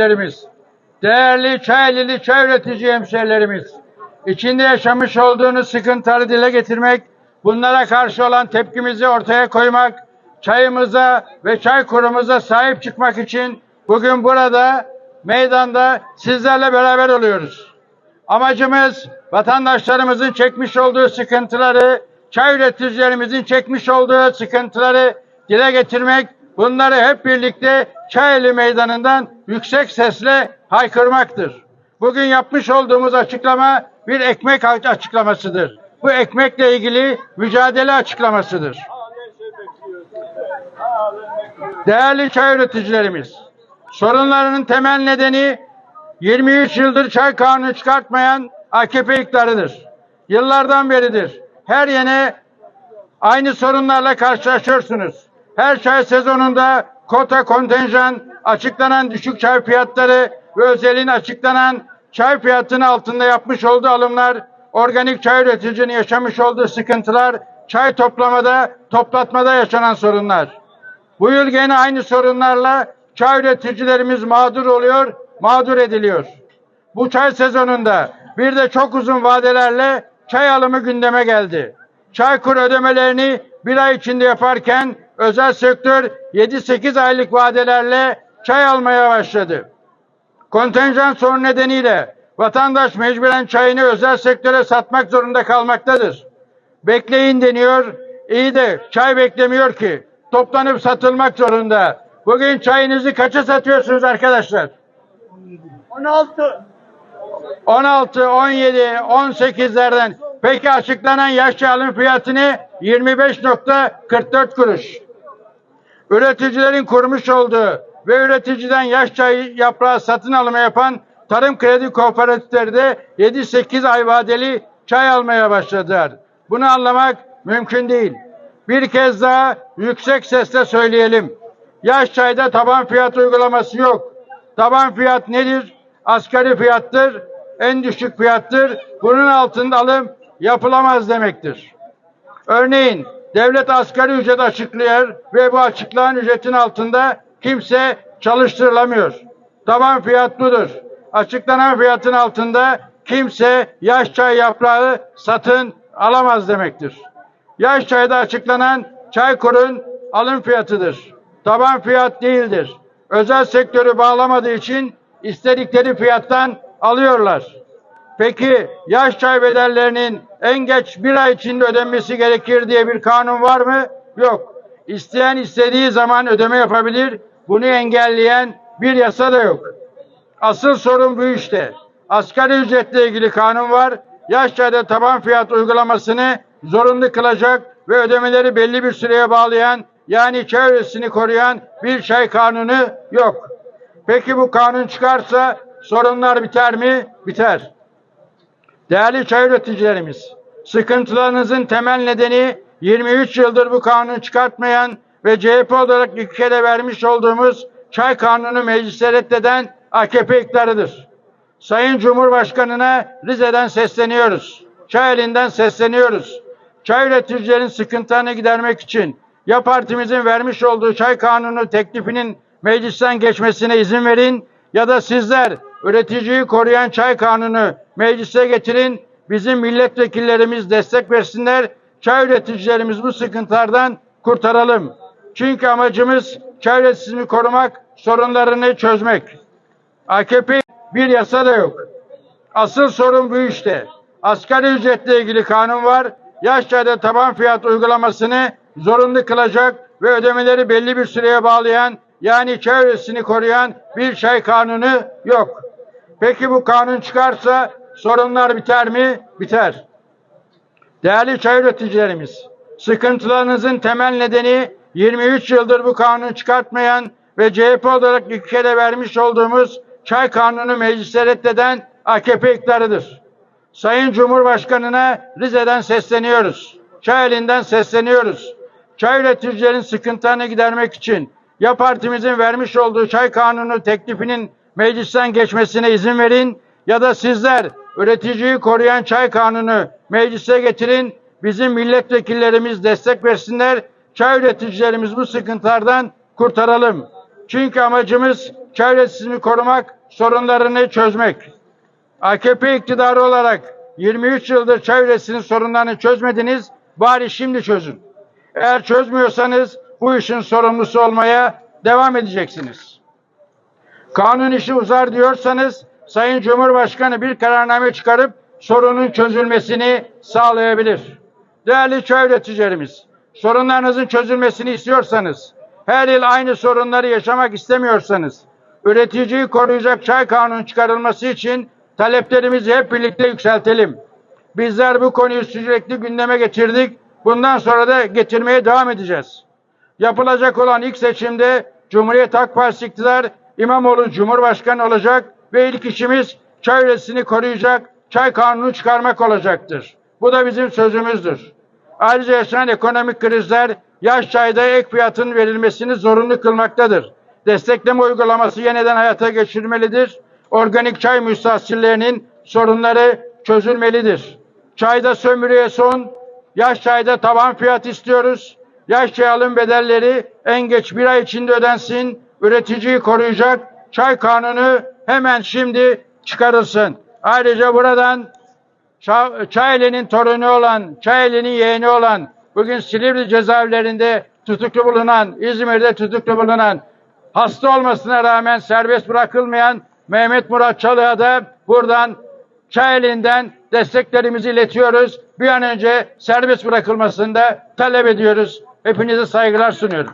Hemşehrilerimiz, değerli Çaylili çay üretici hemşehrilerimiz, içinde yaşamış olduğunuz sıkıntıları dile getirmek, bunlara karşı olan tepkimizi ortaya koymak, çayımıza ve çay kurumuza sahip çıkmak için bugün burada meydanda sizlerle beraber oluyoruz. Amacımız vatandaşlarımızın çekmiş olduğu sıkıntıları, çay üreticilerimizin çekmiş olduğu sıkıntıları dile getirmek, bunları hep birlikte Çayeli Meydanı'ndan yüksek sesle haykırmaktır. Bugün yapmış olduğumuz açıklama bir ekmek açıklamasıdır. Bu ekmekle ilgili mücadele açıklamasıdır. Değerli çay üreticilerimiz, sorunlarının temel nedeni 23 yıldır çay kanunu çıkartmayan AKP iktidarıdır. Yıllardan beridir. Her yene aynı sorunlarla karşılaşıyorsunuz. Her çay sezonunda kota kontenjan, açıklanan düşük çay fiyatları ve özelin açıklanan çay fiyatının altında yapmış olduğu alımlar, organik çay üreticinin yaşamış olduğu sıkıntılar, çay toplamada, toplatmada yaşanan sorunlar. Bu yıl gene aynı sorunlarla çay üreticilerimiz mağdur oluyor, mağdur ediliyor. Bu çay sezonunda bir de çok uzun vadelerle çay alımı gündeme geldi. Çaykur ödemelerini bir ay içinde yaparken özel sektör 7-8 aylık vadelerle çay almaya başladı. Kontenjan sorunu nedeniyle vatandaş mecburen çayını özel sektöre satmak zorunda kalmaktadır. Bekleyin deniyor, iyi de çay beklemiyor ki. Toplanıp satılmak zorunda. Bugün çayınızı kaça satıyorsunuz arkadaşlar? 16. 16, 17, 18'lerden. Peki açıklanan yaş alım fiyatını 25.44 kuruş. Üreticilerin kurmuş olduğu ve üreticiden yaş çay yaprağı satın alımı yapan tarım kredi kooperatifleri de 7-8 ay vadeli çay almaya başladılar. Bunu anlamak mümkün değil. Bir kez daha yüksek sesle söyleyelim. Yaş çayda taban fiyat uygulaması yok. Taban fiyat nedir? Asgari fiyattır, en düşük fiyattır. Bunun altında alım yapılamaz demektir. Örneğin devlet asgari ücret açıklıyor ve bu açıklanan ücretin altında kimse çalıştırılamıyor. Taban fiyat budur. Açıklanan fiyatın altında kimse yaş çay yaprağı satın alamaz demektir. Yaş çayda açıklanan çaykurun alım fiyatıdır. Taban fiyat değildir. Özel sektörü bağlamadığı için istedikleri fiyattan alıyorlar. Peki yaş çay bedellerinin en geç bir ay içinde ödenmesi gerekir diye bir kanun var mı? Yok. İsteyen istediği zaman ödeme yapabilir. Bunu engelleyen bir yasa da yok. Asıl sorun bu işte. Asgari ücretle ilgili kanun var. Yaş çayda taban fiyat uygulamasını zorunlu kılacak ve ödemeleri belli bir süreye bağlayan yani çay üretisini koruyan bir çay kanunu yok. Peki bu kanun çıkarsa sorunlar biter mi? Biter. Değerli çay üreticilerimiz, sıkıntılarınızın temel nedeni 23 yıldır bu kanunu çıkartmayan ve CHP olarak kere vermiş olduğumuz çay kanunu meclise reddeden AKP iktidarıdır. Sayın Cumhurbaşkanı'na Rize'den sesleniyoruz. Çay elinden sesleniyoruz. Çay üreticilerin sıkıntılarını gidermek için ya partimizin vermiş olduğu çay kanunu teklifinin meclisten geçmesine izin verin ya da sizler üreticiyi koruyan çay kanunu meclise getirin. Bizim milletvekillerimiz destek versinler. Çay üreticilerimiz bu sıkıntılardan kurtaralım. Çünkü amacımız çay üreticisini korumak, sorunlarını çözmek. AKP bir yasa da yok. Asıl sorun bu işte. Asgari ücretle ilgili kanun var. Yaş çayda taban fiyat uygulamasını zorunlu kılacak ve ödemeleri belli bir süreye bağlayan yani çay üretisini koruyan bir çay kanunu yok. Peki bu kanun çıkarsa sorunlar biter mi? Biter. Değerli çay üreticilerimiz, sıkıntılarınızın temel nedeni 23 yıldır bu kanunu çıkartmayan ve CHP olarak kere vermiş olduğumuz çay kanunu meclise reddeden AKP iktidarıdır. Sayın Cumhurbaşkanı'na Rize'den sesleniyoruz. Çay elinden sesleniyoruz. Çay üreticilerin sıkıntılarını gidermek için ya partimizin vermiş olduğu çay kanunu teklifinin meclisten geçmesine izin verin ya da sizler üreticiyi koruyan çay kanunu meclise getirin. Bizim milletvekillerimiz destek versinler. Çay üreticilerimiz bu sıkıntılardan kurtaralım. Çünkü amacımız çevresini korumak, sorunlarını çözmek. AKP iktidarı olarak 23 yıldır çevresinin sorunlarını çözmediniz, bari şimdi çözün. Eğer çözmüyorsanız bu işin sorumlusu olmaya devam edeceksiniz. Kanun işi uzar diyorsanız Sayın Cumhurbaşkanı bir kararname çıkarıp sorunun çözülmesini sağlayabilir. Değerli çay üreticilerimiz, sorunlarınızın çözülmesini istiyorsanız, her yıl aynı sorunları yaşamak istemiyorsanız, üreticiyi koruyacak çay kanunu çıkarılması için taleplerimizi hep birlikte yükseltelim. Bizler bu konuyu sürekli gündeme getirdik. Bundan sonra da getirmeye devam edeceğiz. Yapılacak olan ilk seçimde Cumhuriyet Halk Partisi iktidar İmamoğlu Cumhurbaşkanı olacak ve ilk işimiz çay üretisini koruyacak, çay kanunu çıkarmak olacaktır. Bu da bizim sözümüzdür. Ayrıca yaşanan ekonomik krizler yaş çayda ek fiyatın verilmesini zorunlu kılmaktadır. Destekleme uygulaması yeniden hayata geçirilmelidir. Organik çay müstahsillerinin sorunları çözülmelidir. Çayda sömürüye son, yaş çayda taban fiyat istiyoruz. Yaş çay alım bedelleri en geç bir ay içinde ödensin. Üreticiyi koruyacak çay kanunu hemen şimdi çıkarılsın. Ayrıca buradan Ça- Çayeli'nin torunu olan, Çayeli'nin yeğeni olan, bugün Silivri cezaevlerinde tutuklu bulunan, İzmir'de tutuklu bulunan, hasta olmasına rağmen serbest bırakılmayan Mehmet Murat Çalık'a da buradan Çayeli'nden desteklerimizi iletiyoruz. Bir an önce serbest bırakılmasını da talep ediyoruz. Hepinize saygılar sunuyorum.